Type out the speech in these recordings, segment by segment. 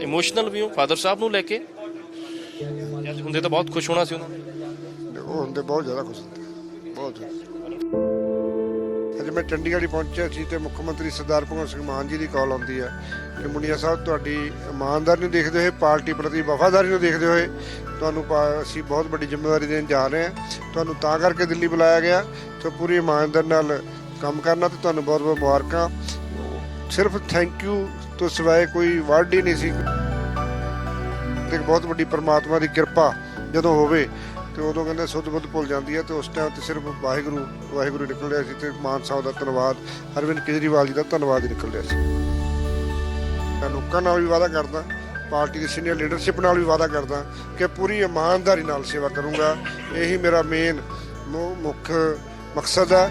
Emotional ਵੀ ਹੋ father ਸਾਹਿਬ ਨੂੰ ਲੈ ਕੇ। ਤੇ ਹੁੰਦੇ ਤਾਂ ਬਹੁਤ ਖੁਸ਼ ਹੋਣਾ ਸੀ ਉਹਨਾਂ। ਨੇ ਉਹ ਹੁੰਦੇ ਬਹੁਤ ਜ਼ਿਆਦਾ ਖੁਸ਼ ਹੁੰਦੇ। ਬਹੁਤ ਅੱਜ ਮੈਂ ਚੰਡੀਗੜ੍ਹ ਪਹੁੰਚਿਆ ਸੀ ਤੇ ਮੁੱਖ ਮੰਤਰੀ ਸਰਦਾਰ ਭਗਵੰਤ ਸਿੰਘ ਮਾਨ ਜੀ ਦੀ ਕਾਲ ਆਉਂਦੀ ਹੈ ਕਿ ਮੁੰਡਿਆ ਸਾਹਿਬ, ਤੁਹਾਡੀ ਇਮਾਨਦਾਰੀ ਨੂੰ ਦੇਖਦੇ ਹੋਏ, ਪਾਰਟੀ ਪ੍ਰਤੀ ਵਫਾਦਾਰੀ ਨੂੰ ਦੇਖਦੇ ਹੋਏ ਤੁਹਾਨੂੰ ਪਾ- ਅਸੀਂ ਬਹੁਤ ਵੱਡੀ ਜ਼ਿੰਮੇਵਾਰੀ ਦੇਣ ਜਾ ਰਹੇ ਹਾਂ। ਤੁਹਾਨੂੰ ਤਾਂ ਕਰਕੇ ਦਿੱਲੀ ਬੁਲਾਇਆ ਗਿਆ ਤੇ ਪੂਰੀ ਇਮਾਨਦਾਰੀ ਨਾਲ ਕੰਮ ਕਰਨਾ ਤੇ ਤੁਹਾਨੂੰ ਬਹੁਤ ਬਹੁਤ ਮੁਬਾਰਕਾਂ। ਸਿਰਫ ਥੈਂਕ ਯੂ ਤੋਂ ਸਿਵਾਏ ਕੋਈ ਵਰਡ ਹੀ ਨਹੀਂ ਸੀ। ਤੇ ਬਹੁਤ ਵੱਡੀ ਪਰਮਾਤਮਾ ਦੀ ਕਿਰਪਾ ਜਦੋਂ ਹੋਵੇ, ਤੇ ਉਦੋਂ ਕਹਿੰਦੇ ਸੁੱਧ ਬੁੱਧ ਭੁੱਲ ਜਾਂਦੀ ਹੈ, ਤੇ ਉਸ ਟਾਈਮ ਤੇ ਸਿਰਫ ਵਾਹਿਗੁਰੂ ਵਾਹਿਗੁਰੂ ਨਿਕਲ ਰਿਹਾ ਸੀ, ਤੇ ਮਾਨ ਸਾਹਿਬ ਦਾ ਧੰਨਵਾਦ ਅਰਵਿੰਦ ਕੇਜਰੀਵਾਲ ਜੀ ਦਾ ਧੰਨਵਾਦ ਨਿਕਲ ਰਿਹਾ ਸੀ। ਮੈਂ ਲੋਕਾਂ ਨਾਲ ਵੀ ਵਾਅਦਾ ਕਰਦਾ, ਪਾਰਟੀ ਦੀ ਸੀਨੀਅਰ ਲੀਡਰਸ਼ਿਪ ਨਾਲ ਵੀ ਵਾਅਦਾ ਕਰਦਾ ਕਿ ਪੂਰੀ ਇਮਾਨਦਾਰੀ ਨਾਲ ਸੇਵਾ ਕਰੂੰਗਾ। ਇਹੀ ਮੇਰਾ ਮੇਨ ਮੁੱਖ ਮਕਸਦ ਹੈ।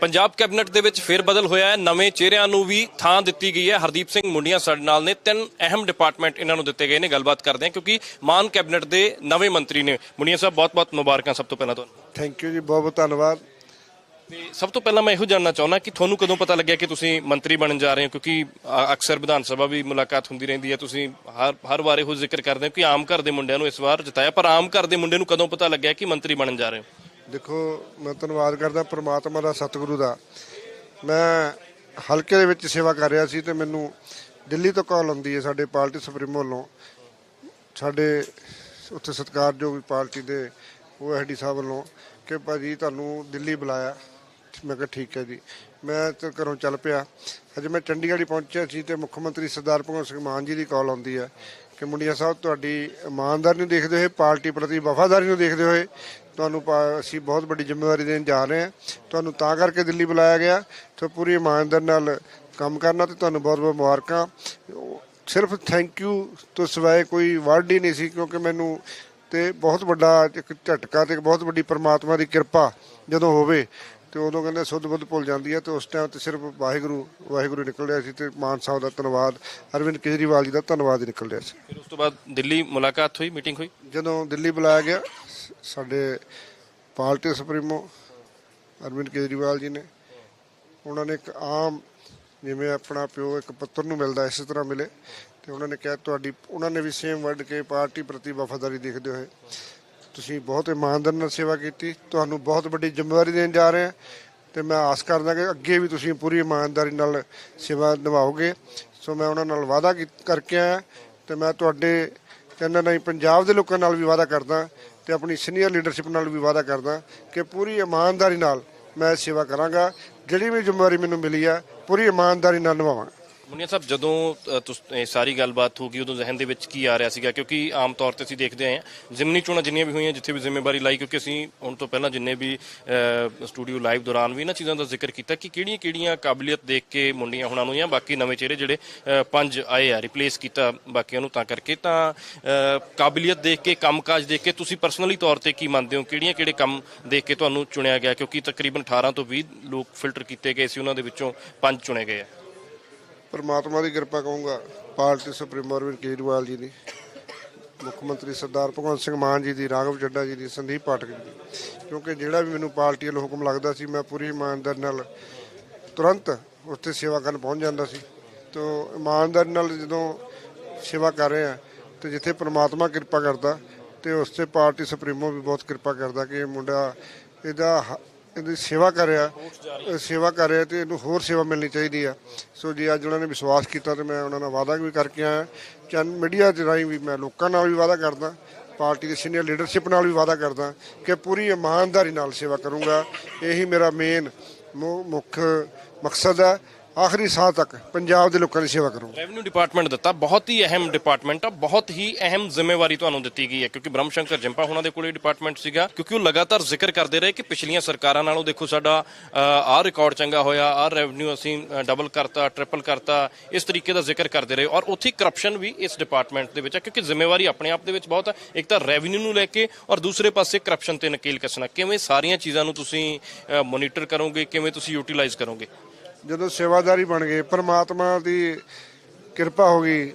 ਪੰਜਾਬ ਕੈਬਨਿਟ ਦੇ ਵਿੱਚ ਫੇਰ ਬਦਲ ਹੋਇਆ ਹੈ। ਨਵੇਂ ਚਿਹਰਿਆਂ ਨੂੰ ਵੀ ਥਾਂ ਦਿੱਤੀ ਗਈ ਹੈ। ਹਰਦੀਪ ਸਿੰਘ ਮੁੰਡੀਆਂ ਸਾਡੇ ਨਾਲ ਨੇ। ਤਿੰਨ ਅਹਿਮ ਡਿਪਾਰਟਮੈਂਟ ਇਹਨਾਂ ਨੂੰ ਦਿੱਤੇ ਗਏ ਨੇ। ਗੱਲਬਾਤ ਕਰਦੇ ਹਾਂ ਕਿਉਂਕਿ ਮਾਨ ਕੈਬਨਿਟ ਦੇ ਨਵੇਂ ਮੰਤਰੀ ਨੇ। ਮੁੰਡੀਆਂ ਸਾਹਿਬ ਬਹੁਤ-ਬਹੁਤ ਮੁਬਾਰਕਾਂ ਸਭ ਤੋਂ ਪਹਿਲਾਂ ਤੁਹਾਨੂੰ। ਥੈਂਕ ਯੂ ਜੀ ਬਹੁਤ ਬਹੁਤ ਧੰਨਵਾਦ। ਤੇ ਸਭ ਤੋਂ ਪਹਿਲਾਂ ਮੈਂ ਇਹੋ ਜਾਣਨਾ ਚਾਹੁੰਦਾ ਕਿ ਤੁਹਾਨੂੰ ਕਦੋਂ ਪਤਾ ਲੱਗਿਆ ਕਿ ਤੁਸੀਂ ਮੰਤਰੀ ਬਣਨ ਜਾ ਰਹੇ ਹੋ? ਕਿਉਂਕਿ ਅਕਸਰ ਵਿਧਾਨ ਸਭਾ ਵੀ ਮੁਲਾਕਾਤ ਹੁੰਦੀ ਰਹਿੰਦੀ ਹੈ। ਤੁਸੀਂ ਹਰ ਹਰ ਵਾਰ ਇਹੋ ਜ਼ਿਕਰ ਕਰਦੇ ਹੋ ਕਿ ਆਮ ਘਰ ਦੇ ਮੁੰਡਿਆਂ ਨੂੰ ਇਸ ਵਾਰ ਜਿਤਾਇਆ। ਪਰ ਆਮ ਘਰ ਦੇ ਮੁੰਡੇ ਨੂੰ ਕਦੋਂ ਪਤਾ ਲੱਗਿਆ ਕਿ ਮੰਤਰੀ ਬਣਨ ਜਾ ਰਹੇ ਹੋ? ਦੇਖੋ, ਮੈਂ ਧੰਨਵਾਦ ਕਰਦਾ ਪ੍ਰਮਾਤਮਾ ਦਾ ਸਤਿਗੁਰੂ ਦਾ। ਮੈਂ ਹਲਕੇ ਦੇ ਵਿੱਚ ਸੇਵਾ ਕਰ ਰਿਹਾ ਸੀ ਤੇ ਮੈਨੂੰ ਦਿੱਲੀ ਤੋਂ ਕਾਲ ਆਉਂਦੀ ਹੈ ਸਾਡੇ ਪਾਰਟੀ ਸੁਪਰੀਮੋ ਵੱਲੋਂ। ਸਾਡੇ ਉੱਥੇ ਸਤਿਕਾਰਯੋਗ ਪਾਰਟੀ ਦੇ ਉਹ ਐਡੀ ਸਾਹਿਬ ਵੱਲੋਂ ਕਿ ਭਾਜੀ ਤੁਹਾਨੂੰ ਦਿੱਲੀ ਬੁਲਾਇਆ। ਮੈਂ ਕਿਹਾ, ਠੀਕ ਹੈ ਜੀ। ਮੈਂ ਤੇ ਘਰੋਂ ਚੱਲ ਪਿਆ। ਅੱਜ ਮੈਂ ਚੰਡੀਗੜ੍ਹ ਹੀ ਪਹੁੰਚਿਆ ਸੀ ਤੇ ਮੁੱਖ ਮੰਤਰੀ ਸਰਦਾਰ ਭਗਵੰਤ ਸਿੰਘ ਮਾਨ ਜੀ ਦੀ ਕਾਲ ਆਉਂਦੀ ਹੈ ਕਿ ਮੁੰਡਿਆ ਸਾਹਿਬ, ਤੁਹਾਡੀ ਇਮਾਨਦਾਰੀ ਨੂੰ ਦੇਖਦੇ ਹੋਏ, ਪਾਰਟੀ ਪ੍ਰਤੀ ਵਫਾਦਾਰੀ ਨੂੰ ਦੇਖਦੇ ਹੋਏ ਤੁਹਾਨੂੰ ਅਸੀਂ ਬਹੁਤ ਵੱਡੀ ਜ਼ਿੰਮੇਵਾਰੀ ਦੇਣ ਜਾ ਰਹੇ ਹਾਂ। ਤੁਹਾਨੂੰ ਤਾਂ ਕਰਕੇ ਦਿੱਲੀ ਬੁਲਾਇਆ ਗਿਆ। ਤੇ ਪੂਰੀ ਇਮਾਨਦਾਰੀ ਨਾਲ ਕੰਮ ਕਰਨਾ ਤੇ ਤੁਹਾਨੂੰ ਬਹੁਤ ਬਹੁਤ ਮੁਬਾਰਕਾਂ। ਸਿਰਫ ਥੈਂਕ ਯੂ ਤੋਂ ਸਿਵਾਏ ਕੋਈ ਵਰਡ ਹੀ ਨਹੀਂ ਸੀ ਕਿਉਂਕਿ ਮੈਨੂੰ ਤੇ ਬਹੁਤ ਵੱਡਾ ਇੱਕ ਝਟਕਾ ਤੇ ਬਹੁਤ ਵੱਡੀ ਪਰਮਾਤਮਾ ਦੀ ਕਿਰਪਾ ਜਦੋਂ ਹੋਵੇ ਤੇ ਉਦੋਂ ਕਹਿੰਦੇ ਸੁੱਧ ਬੁੱਧ ਭੁੱਲ ਜਾਂਦੀ ਹੈ ਤੇ ਉਸ ਟਾਈਮ ਤੇ ਸਿਰਫ ਵਾਹਿਗੁਰੂ ਵਾਹਿਗੁਰੂ ਨਿਕਲ ਰਿਹਾ ਸੀ ਤੇ ਮਾਨ ਸਾਹਿਬ ਦਾ ਧੰਨਵਾਦ ਅਰਵਿੰਦ ਕੇਜਰੀਵਾਲ ਜੀ ਦਾ ਧੰਨਵਾਦ ਨਿਕਲ ਰਿਹਾ ਸੀ। ਫਿਰ ਉਸ ਤੋਂ ਬਾਅਦ ਦਿੱਲੀ ਮੁਲਾਕਾਤ ਹੋਈ ਮੀਟਿੰਗ ਹੋਈ? ਜਦੋਂ ਦਿੱਲੀ ਬੁਲਾਇਆ ਗਿਆ ਸਾਡੇ ਪਾਰਟੀ ਸੁਪਰੀਮੋ ਅਰਵਿੰਦ ਕੇਜਰੀਵਾਲ ਜੀ ਨੇ। ਉਹਨਾਂ ਨੇ ਇੱਕ ਆਮ ਜਿਵੇਂ ਆਪਣਾ ਪਿਓ, ਇੱਕ ਪੁੱਤਰ ਨੂੰ ਮਿਲਦਾ, ਇਸੇ ਤਰ੍ਹਾਂ ਮਿਲੇ। ਤੇ ਉਹਨਾਂ ਨੇ ਕਿਹਾ, ਤੁਹਾਡੀ ਉਹਨਾਂ ਨੇ ਵੀ ਸੇਮ ਵਰਡ ਕੇ ਪਾਰਟੀ ਪ੍ਰਤੀ ਵਫਾਦਾਰੀ ਦੇਖਦੇ ਹੋਏ, ਤੁਸੀਂ ਬਹੁਤ ਇਮਾਨਦਾਰੀ ਨਾਲ ਸੇਵਾ ਕੀਤੀ, ਤੁਹਾਨੂੰ ਬਹੁਤ ਵੱਡੀ ਜ਼ਿੰਮੇਵਾਰੀ ਦੇਣ ਜਾ ਰਹੇ ਹਾਂ। ਤੇ ਮੈਂ ਆਸ ਕਰਦਾ ਕਿ ਅੱਗੇ ਵੀ ਤੁਸੀਂ ਪੂਰੀ ਇਮਾਨਦਾਰੀ ਨਾਲ ਸੇਵਾ ਨਿਭਾਓਗੇ। ਸੋ ਮੈਂ ਉਹਨਾਂ ਨਾਲ ਵਾਅਦਾ ਕੀ- ਕਰਕੇ ਆਇਆ। ਤੇ ਮੈਂ ਤੁਹਾਡੇ ਕਹਿੰਦਾ, ਨਹੀਂ, ਪੰਜਾਬ ਦੇ ਲੋਕਾਂ ਨਾਲ ਵੀ ਵਾਅਦਾ ਕਰਦਾ ਤੇ ਆਪਣੀ ਸੀਨੀਅਰ ਲੀਡਰਸ਼ਿਪ ਨਾਲ ਵੀ ਵਾਅਦਾ ਕਰਦਾ ਕਿ ਪੂਰੀ ਇਮਾਨਦਾਰੀ ਨਾਲ ਮੈਂ ਸੇਵਾ ਕਰਾਂਗਾ। ਜਿਹੜੀ ਵੀ ਜ਼ਿੰਮੇਵਾਰੀ ਮੈਨੂੰ ਮਿਲੀ ਆ, ਪੂਰੀ ਇਮਾਨਦਾਰੀ ਨਾਲ ਨਿਭਾਵਾਂਗਾ। ਮੁਨੀਆ ਸਾਹਿਬ, ਜਦੋਂ ਤੁਸੀਂ ਸਾਰੀ ਗੱਲਬਾਤ ਹੋ ਗਈ, ਉਦੋਂ ਜ਼ਹਿਨ ਦੇ ਵਿੱਚ ਕੀ ਆ ਰਿਹਾ ਸੀਗਾ? ਕਿਉਂਕਿ ਆਮ ਤੌਰ ਤੇ ਅਸੀਂ ਦੇਖਦੇ ਆਏ ਹਾਂ, ਜ਼ਿਮਨੀ ਚੋਣਾਂ ਜਿੰਨੀਆਂ ਵੀ ਹੋਈਆਂ, ਜਿੱਥੇ ਵੀ ਜ਼ਿੰਮੇਵਾਰੀ ਲਾਈ, ਕਿਉਂਕਿ ਅਸੀਂ ਹੁਣ ਤੋਂ ਪਹਿਲਾਂ ਜਿੰਨੇ ਵੀ ਸਟੂਡੀਓ ਲਾਈਵ ਦੌਰਾਨ ਵੀ ਇਹਨਾਂ ਚੀਜ਼ਾਂ ਦਾ ਜ਼ਿਕਰ ਕੀਤਾ ਕਿ ਕਿਹੜੀਆਂ ਕਿਹੜੀਆਂ ਕਾਬਲੀਅਤ ਦੇਖ ਕੇ ਮੁੰਡੀਆਂ ਹੁਣਾਂ ਨੂੰ ਜਾਂ ਬਾਕੀ ਨਵੇਂ ਚਿਹਰੇ ਜਿਹੜੇ ਪੰਜ ਆਏ ਆ ਰਿਪਲੇਸ ਕੀਤਾ ਬਾਕੀਆਂ ਨੂੰ ਤਾਂ ਕਰਕੇ, ਤਾਂ ਕਾਬਲੀਅਤ ਦੇਖ ਕੇ, ਕੰਮਕਾਜ ਦੇਖ ਕੇ, ਤੁਸੀਂ ਪਰਸਨਲੀ ਤੌਰ ਤੇ ਕੀ ਮੰਨਦੇ ਹੋ? ਕਿਹੜੀਆਂ ਕਿਹੜੇ ਕੰਮ ਦੇਖ ਕੇ ਤੁਹਾਨੂੰ ਚੁਣਿਆ ਗਿਆ? ਕਿਉਂਕਿ ਤਕਰੀਬਨ 18 ਤੋਂ 20 ਲੋਕ ਫਿਲਟਰ ਕੀਤੇ ਗਏ ਸੀ, ਉਹਨਾਂ ਦੇ ਵਿੱਚੋਂ ਪੰਜ ਚੁਣੇ ਗਏ ਆ। ਪਰਮਾਤਮਾ ਦੀ ਕਿਰਪਾ ਕਹੂੰਗਾ, ਪਾਰਟੀ ਸੁਪਰੀਮੋ ਅਰਵਿੰਦ ਕੇਜਰੀਵਾਲ ਜੀ ਦੀ, ਮੁੱਖ ਮੰਤਰੀ ਸਰਦਾਰ ਭਗਵੰਤ ਸਿੰਘ ਮਾਨ ਜੀ ਦੀ, ਰਾਘਵ ਚੱਡਾ ਜੀ ਦੀ, ਸੰਦੀਪ ਪਾਠਕ ਜੀ ਕਿਉਂਕਿ ਜਿਹੜਾ ਵੀ ਮੈਨੂੰ ਪਾਰਟੀ ਵੱਲੋਂ ਹੁਕਮ ਲੱਗਦਾ ਸੀ, ਮੈਂ ਪੂਰੀ ਇਮਾਨਦਾਰੀ ਨਾਲ ਤੁਰੰਤ ਉੱਥੇ ਸੇਵਾ ਕਰਨ ਪਹੁੰਚ ਜਾਂਦਾ ਸੀ। ਤੋ ਇਮਾਨਦਾਰੀ ਨਾਲ ਜਦੋਂ ਸੇਵਾ ਕਰ ਰਹੇ ਆ ਤੇ ਜਿੱਥੇ ਪ੍ਰਮਾਤਮਾ ਕਿਰਪਾ ਕਰਦਾ, ਤੇ ਉਸ ਤੇ ਪਾਰਟੀ ਸੁਪਰੀਮੋ ਵੀ ਬਹੁਤ ਕਿਰਪਾ ਕਰਦਾ ਕਿ ਇਹ ਮੁੰਡਾ, ਇਹਦਾ ਹ- ਇਹਦੀ ਸੇਵਾ ਕਰ ਰਿਹਾ ਸੇਵਾ ਕਰ ਰਿਹਾ ਤੇ ਇਹਨੂੰ ਹੋਰ ਸੇਵਾ ਮਿਲਣੀ ਚਾਹੀਦੀ ਆ। ਸੋ ਜੀ ਅੱਜ ਉਹਨਾਂ ਨੇ ਵਿਸ਼ਵਾਸ ਕੀਤਾ ਤੇ ਮੈਂ ਉਹਨਾਂ ਨਾਲ ਵਾਅਦਾ ਵੀ ਕਰਕੇ ਆਇਆ। ਚੰਨ ਮੀਡੀਆ ਦੇ ਰਾਹੀਂ ਵੀ ਮੈਂ ਲੋਕਾਂ ਨਾਲ ਵੀ ਵਾਅਦਾ ਕਰਦਾ, ਪਾਰਟੀ ਦੇ ਸੀਨੀਅਰ ਲੀਡਰਸ਼ਿਪ ਨਾਲ ਵੀ ਵਾਅਦਾ ਕਰਦਾ ਕਿ ਪੂਰੀ ਇਮਾਨਦਾਰੀ ਨਾਲ ਸੇਵਾ ਕਰੂੰਗਾ। ਇਹੀ ਮੇਰਾ ਮੇਨ ਮੁੱਖ ਮਕਸਦ ਹੈ ਆਖਰੀ ਸਾਹ ਤੱਕ ਪੰਜਾਬ ਦੇ ਲੋਕਾਂ ਦੀ ਸੇਵਾ ਕਰੋ। ਰੈਵਨਿਊ ਡਿਪਾਰਟਮੈਂਟ ਦਿੱਤਾ, ਬਹੁਤ ਹੀ ਅਹਿਮ ਡਿਪਾਰਟਮੈਂਟ ਆ, ਬਹੁਤ ਹੀ ਅਹਿਮ ਜ਼ਿੰਮੇਵਾਰੀ ਤੁਹਾਨੂੰ ਦਿੱਤੀ ਗਈ ਹੈ, ਕਿਉਂਕਿ ਬ੍ਰਹਮ ਸ਼ੰਕਰ ਜਿੰਪਾ ਉਹਨਾਂ ਦੇ ਕੋਲੇ ਡਿਪਾਰਟਮੈਂਟ ਸੀਗਾ, ਕਿਉਂਕਿ ਉਹ ਲਗਾਤਾਰ ਜ਼ਿਕਰ ਕਰਦੇ ਰਹੇ ਕਿ ਪਿਛਲੀਆਂ ਸਰਕਾਰਾਂ ਨਾਲੋਂ ਦੇਖੋ ਸਾਡਾ ਆਹ ਰਿਕਾਰਡ ਚੰਗਾ ਹੋਇਆ, ਆਹ ਰੈਵਨਿਊ ਅਸੀਂ ਡਬਲ ਕਰਤਾ ਟ੍ਰਿਪਲ ਕਰਤਾ, ਇਸ ਤਰੀਕੇ ਦਾ ਜ਼ਿਕਰ ਕਰਦੇ ਰਹੇ ਔਰ ਉੱਥੇ ਕਰਪਸ਼ਨ ਵੀ ਇਸ ਡਿਪਾਰਟਮੈਂਟ ਦੇ ਵਿੱਚ ਹੈ ਕਿਉਂਕਿ ਜ਼ਿੰਮੇਵਾਰੀ ਆਪਣੇ ਆਪ ਦੇ ਵਿੱਚ ਬਹੁਤ ਹੈ ਇੱਕ ਤਾਂ ਰੈਵਨਿਊ ਨੂੰ ਲੈ ਕੇ ਔਰ ਦੂਸਰੇ ਪਾਸੇ ਕਰਪਸ਼ਨ ਤੇ ਨਕੇਲ ਕੱਸਣਾ ਕਿਵੇਂ ਸਾਰੀਆਂ ਚੀਜ਼ਾਂ ਨੂੰ ਤੁਸੀਂ ਮੋਨੀਟਰ ਕਰੋਗੇ, ਕਿਵੇਂ ਤੁਸੀਂ ਯੂਟਿਲਾਈਜ਼ ਕਰੋਗੇ? ਜਦੋਂ ਸੇਵਾਦਾਰੀ ਬਣ ਗਏ ਪ੍ਰਮਾਤਮਾ ਦੀ ਕਿਰਪਾ ਹੋ ਗਈ,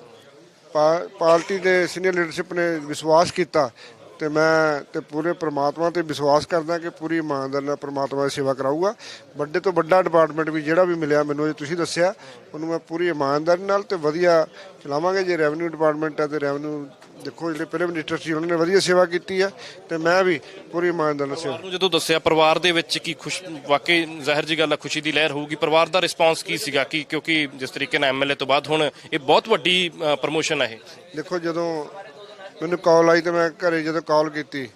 ਪਾ- ਪਾਰਟੀ ਦੇ ਸੀਨੀਅਰ ਲੀਡਰਸ਼ਿਪ ਨੇ ਵਿਸ਼ਵਾਸ ਕੀਤਾ ਤੇ ਤੇ ਮੈਂ ਤੇ ਪੂਰੇ ਪ੍ਰਮਾਤਮਾ ਤੇ ਵਿਸ਼ਵਾਸ ਕਰਦਾ ਕਿ ਪੂਰੀ ਇਮਾਨਦਾਰੀ ਨਾਲ ਪ੍ਰਮਾਤਮਾ ਦੀ ਸੇਵਾ ਕਰਾਊਗਾ। ਵੱਡੇ ਤੋਂ ਵੱਡਾ ਡਿਪਾਰਟਮੈਂਟ ਵੀ ਜਿਹੜਾ ਵੀ ਮਿਲਿਆ ਮੈਨੂੰ ਜੇ ਤੁਸੀਂ ਦੱਸਿਆ, ਉਹਨੂੰ ਮੈਂ ਪੂਰੀ ਇਮਾਨਦਾਰੀ ਨਾਲ ਤੇ ਵਧੀਆ ਚਲਾਵਾਂਗੇ ਜੇ ਰੈਵਨਿਊ ਡਿਪਾਰਟਮੈਂਟ ਹੈ ਤੇ ਰੈਵਨਿਊ ਦੇਖੋ ਜਿਹੜੇ ਪਹਿਲੇ ਮਿਨਿਸਟਰ ਸੀ ਉਹਨਾਂ ਨੇ ਵਧੀਆ ਸੇਵਾ ਕੀਤੀ ਹੈ ਤੇ ਮੈਂ ਵੀ ਪੂਰੀ ਇਮਾਨਦਾਰੀ ਨਾਲ ਸੇਵਾ ਨੂੰ ਜਦੋਂ ਦੱਸਿਆ ਪਰਿਵਾਰ ਦੇ ਵਿੱਚ ਕੀ ਖੁਸ਼ ਵਾਕਈ ਜ਼ਾਹਿਰ ਜੀ ਗੱਲ ਆ ਖੁਸ਼ੀ ਦੀ ਲਹਿਰ ਹੋਊਗੀ। ਪਰਿਵਾਰ ਦਾ ਰਿਸਪਾਂਸ ਕੀ ਸੀਗਾ? ਕਿ ਕਿਉਂਕਿ ਜਿਸ ਤਰੀਕੇ ਨਾਲ ਐਮਐਲਏ ਤੋਂ ਬਾਅਦ ਹੁਣ ਇਹ ਬਹੁਤ ਵੱਡੀ ਪ੍ਰਮੋਸ਼ਨ ਹੈ ਇਹ। ਦੇਖੋ ਜਦੋਂ ਮੈਨੂੰ ਕਾਲ ਆਈ ਤੇ ਮੈਂ ਘਰੇ ਜਦੋਂ ਕਾਲ ਕੀਤੀ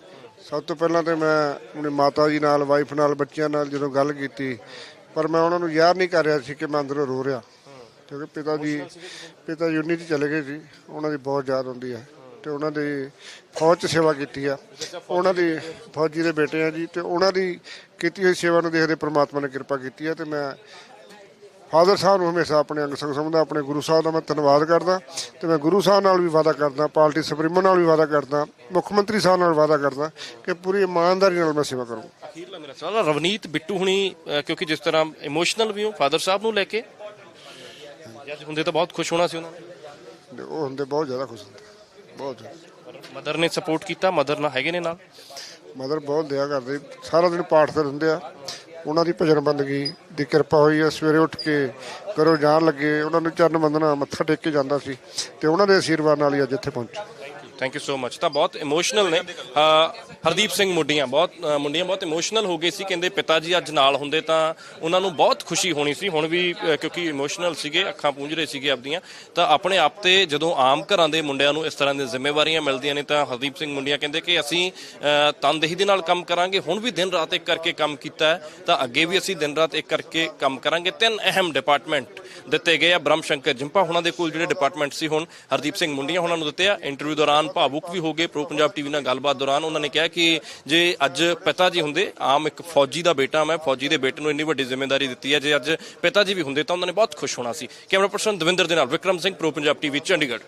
ਸਭ ਤੋਂ ਪਹਿਲਾਂ ਤੇ ਮੈਂ ਆਪਣੇ ਮਾਤਾ ਜੀ ਨਾਲ ਵਾਈਫ ਨਾਲ ਬੱਚਿਆਂ ਨਾਲ ਜਦੋਂ ਗੱਲ ਕੀਤੀ ਪਰ ਮੈਂ ਉਹਨਾਂ ਨੂੰ ਯਾਦ ਨਹੀਂ ਕਰ ਰਿਹਾ ਸੀ ਕਿ ਮੈਂ ਅੰਦਰੋਂ ਰੋ ਰਿਹਾ। ਕਿਉਂਕਿ ਪਿਤਾ ਜੀ ਪਿਤਾ ਜੀ 19 ਚ ਚਲੇ ਗਏ ਸੀ ਉਹਨਾਂ ਦੀ ਬਹੁਤ ਯਾਦ ਆਉਂਦੀ ਹੈ ਤੇ ਉਹਨਾਂ ਦੀ ਫੌਜ 'ਚ ਸੇਵਾ ਕੀਤੀ ਆ। ਉਹਨਾਂ ਦੀ ਫੌਜੀ ਦੇ ਬੇਟੇ ਆ ਜੀ ਤੇ ਉਹਨਾਂ ਦੀ ਕੀਤੀ ਹੋਈ ਸੇਵਾ ਨੂੰ ਦੇਖਦੇ ਪ੍ਰਮਾਤਮਾ ਨੇ ਕਿਰਪਾ ਕੀਤੀ ਹੈ ਤੇ ਮੈਂ ਫਾਦਰ ਸਾਹਿਬ ਨੂੰ ਹਮੇਸ਼ਾ ਆਪਣੇ ਅੰਗ ਸੰਗ ਸਮਝਦਾ ਆਪਣੇ ਗੁਰੂ ਸਾਹਿਬ ਦਾ ਮੈਂ ਧੰਨਵਾਦ ਕਰਦਾ ਤੇ ਮੈਂ ਗੁਰੂ ਸਾਹਿਬ ਨਾਲ ਵੀ ਵਾਅਦਾ ਕਰਦਾ ਪਾਰਟੀ ਸੁਪਰੀਮੋ ਨਾਲ ਵੀ ਵਾਅਦਾ ਕਰਦਾ ਮੁੱਖ ਮੰਤਰੀ ਸਾਹਿਬ ਨਾਲ ਵਾਅਦਾ ਕਰਦਾ ਕਿ ਪੂਰੀ ਇਮਾਨਦਾਰੀ ਨਾਲ ਮੈਂ ਸੇਵਾ ਕਰੂੰਗਾ। ਅਖੀਰਲਾ ਮੇਰਾ ਸਵਾਲ ਆ, ਰਵਨੀਤ ਬਿੱਟੂ ਹੁਣੀ ਕਿਉਂਕਿ ਜਿਸ ਤਰ੍ਹਾਂ ਇਮੋਸ਼ਨਲ ਵੀ ਹੋ ਫਾਦਰ ਸਾਹਿਬ ਨੂੰ ਲੈ ਕੇ। ਅੱਜ ਹੁੰਦੇ ਤਾਂ ਬਹੁਤ ਖੁਸ਼ ਹੋਣਾ ਸੀ ਉਹਨਾਂ ਨੇ। ਉਹ ਹੁੰਦੇ ਬਹੁਤ ਜ਼ਿਆਦਾ ਖੁਸ਼ ਹੁੰਦੇ। ਬਹੁਤ। ਮਦਰ ਨੇ ਸਪੋਰਟ ਕੀਤਾ ਮਦਰ ਨਾਲ ਹੈਗੇ ਨੇ ਨਾਲ? ਮਦਰ ਬਹੁਤ ਦਇਆ ਕਰਦੇ। ਸਾਰਾ ਦਿਨ ਪਾਠ ਤੇ ਰਹਿੰਦੇ ਆ। ਉਹਨਾਂ ਦੀ ਭਜਨ ਬੰਦਗੀ ਦੀ ਕਿਰਪਾ ਹੋਈ ਹੈ ਸਵੇਰੇ ਉੱਠ ਕੇ ਕਰੋ ਜਾਣ ਲੱਗੇ। ਉਹਨਾਂ ਨੂੰ ਚਰਨ ਬੰਦਨਾ ਮੱਥਾ ਟੇਕ ਕੇ ਜਾਂਦਾ ਸੀ। ਤੇ ਉਹਨਾਂ ਦੇ ਆਸ਼ੀਰਵਾਦ ਨਾਲ ਹੀ ਅੱਜ ਇੱਥੇ ਪਹੁੰਚੇ। ਥੈਂਕ ਯੂ ਸੋ ਮਚ ਤਾਂ ਬਹੁਤ ਇਮੋਸ਼ਨਲ ਨੇ। ਹਰਦੀਪ ਸਿੰਘ ਮੁੰਡੀਆਂ ਬਹੁਤ ਮੁੰਡੀਆਂ ਬਹੁਤ ਇਮੋਸ਼ਨਲ ਹੋ ਗਏ ਸੀ। ਕਹਿੰਦੇ ਪਿਤਾ ਜੀ ਅੱਜ ਨਾਲ ਹੁੰਦੇ ਤਾਂ ਉਹਨਾਂ ਨੂੰ ਬਹੁਤ ਖੁਸ਼ੀ ਹੋਣੀ ਸੀ। ਹੁਣ ਵੀ ਕਿਉਂਕਿ ਇਮੋਸ਼ਨਲ ਸੀਗੇ, ਅੱਖਾਂ ਪੂੰਝ ਰਹੇ ਸੀਗੇ ਆਪਦੀਆਂ। ਤਾਂ ਆਪਣੇ ਆਪ ਤੇ ਜਦੋਂ ਆਮ ਘਰਾਂ ਦੇ ਮੁੰਡਿਆਂ ਨੂੰ ਇਸ ਤਰ੍ਹਾਂ ਦੀਆਂ ਜ਼ਿੰਮੇਵਾਰੀਆਂ ਮਿਲਦੀਆਂ ਨੇ ਤਾਂ ਹਰਦੀਪ ਸਿੰਘ ਮੁੰਡੀਆਂ ਕਹਿੰਦੇ ਕਿ ਅਸੀਂ ਤਨਦੇਹੀ ਦੇ ਨਾਲ ਕੰਮ ਕਰਾਂਗੇ। ਹੁਣ ਵੀ ਦਿਨ ਰਾਤ ਇੱਕ ਕਰਕੇ ਕੰਮ ਕੀਤਾ ਹੈ। ਤਾਂ ਅੱਗੇ ਵੀ ਅਸੀਂ ਦਿਨ ਰਾਤ ਇੱਕ ਕਰਕੇ ਕੰਮ ਕਰਾਂਗੇ। ਤਿੰਨ ਅਹਿਮ ਡਿਪਾਰਟਮੈਂਟ ਦਿੱਤੇ ਗਏ ਆ। ਬ੍ਰਹਮ ਸ਼ੰਕਰ ਜਿੰਪਾ ਉਹਨਾਂ ਦੇ ਕੋਲ ਜਿਹੜੇ ਡਿਪਾਰਟਮੈਂਟ ਸੀ ਹੁਣ, ਹਰਦੀਪ ਸਿੰਘ ਮੁੰਡੀਆਂ ਉਹਨਾਂ ਨੂੰ ਦਿੱਤੇ ਆ। ਇੰਟਰਵਿਊ ਦੌਰਾਨ ਦੌਰਾਨ ਭਾਵੁਕ ਵੀ ਹੋ ਗਏ ਪ੍ਰੋ ਪੰਜਾਬ ਟੀਵੀ ਨਾਲ ਗੱਲਬਾਤ ਦੌਰਾਨ। ਉਹਨਾਂ ਨੇ ਕਿਹਾ ਕਿ ਜੇ ਅੱਜ ਪਿਤਾ ਜੀ ਹੁੰਦੇ, ਆਮ ਇੱਕ ਫੌਜੀ ਦਾ ਬੇਟਾ ਮੈਂ, ਫੌਜੀ ਦੇ ਬੇਟੇ ਨੂੰ ਇੰਨੀ ਵੱਡੀ ਜ਼ਿੰਮੇਵਾਰੀ ਦਿੱਤੀ ਹੈ, ਜੇ ਅੱਜ ਪਿਤਾ ਜੀ ਵੀ ਹੁੰਦੇ ਤਾਂ ਉਹਨਾਂ ਨੇ ਬਹੁਤ ਖੁਸ਼ ਹੋਣਾ ਸੀ। ਕੈਮਰਾ ਪਰਸਨ ਦਵਿੰਦਰ ਦੇ ਨਾਲ ਵਿਕਰਮ ਸਿੰਘ, ਪ੍ਰੋ ਪੰਜਾਬ ਟੀਵੀ, ਚੰਡੀਗੜ੍ਹ।